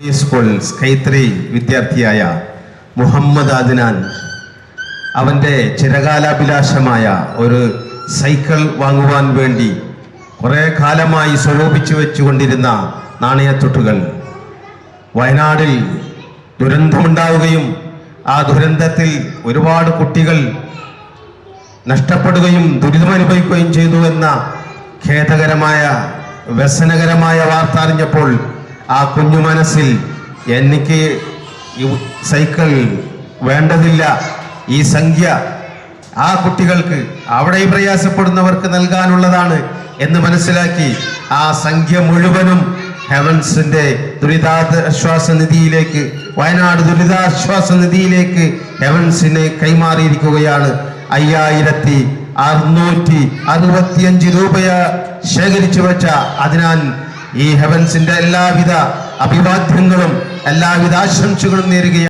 School സ്കൈത്രി വിദ്യാർത്ഥിയായ മുഹമ്മദ് അദ്നാൻ അവന്റെ ചിരകാലാഭിലാഷമായ ഒരു സൈക്കിൾ വാങ്ങുവാൻ വേണ്ടി കുറേ കാലമായി സ്വരൂപിച്ചു വെച്ചുകൊണ്ടിരുന്ന നാണയത്തുട്ടുകൾ. വയനാടിൽ ദുരന്തമുണ്ടാവുകയും ആ ദുരന്തത്തിൽ ഒരുപാട് കുട്ടികൾ നഷ്ടപ്പെടുകയും ദുരിതമനുഭവിക്കുകയും ചെയ്തു എന്ന ഖേദകരമായ വ്യസനകരമായ വാർത്ത അറിഞ്ഞപ്പോൾ ആ കുഞ്ഞു മനസ്സിൽ എനിക്ക് സൈക്കിൾ വേണ്ടതില്ല. ഈ സംഖ്യ ആ കുട്ടികൾക്ക് അവിടെ പ്രയാസപ്പെടുന്നവർക്ക് നൽകാനുള്ളതാണ് എന്ന് മനസ്സിലാക്കി ആ സംഖ്യ മുഴുവനും ഹെവൻസിന്റെ ദുരിതാശ്വാസ നിധിയിലേക്ക് വയനാട് ദുരിതാശ്വാസ നിധിയിലേക്ക് ഹെവൻസിനെ കൈമാറിയിരിക്കുകയാണ്. അയ്യായിരത്തി അറുന്നൂറ്റി അറുപത്തിയഞ്ച് രൂപയ ശേഖരിച്ചു വെച്ച അതിനാൽ ഈ ഹെവൻസിന്റെ എല്ലാവിധ അഭിവാദ്യങ്ങളും എല്ലാവിധ ആശംസകളും നേരുകയാണ്.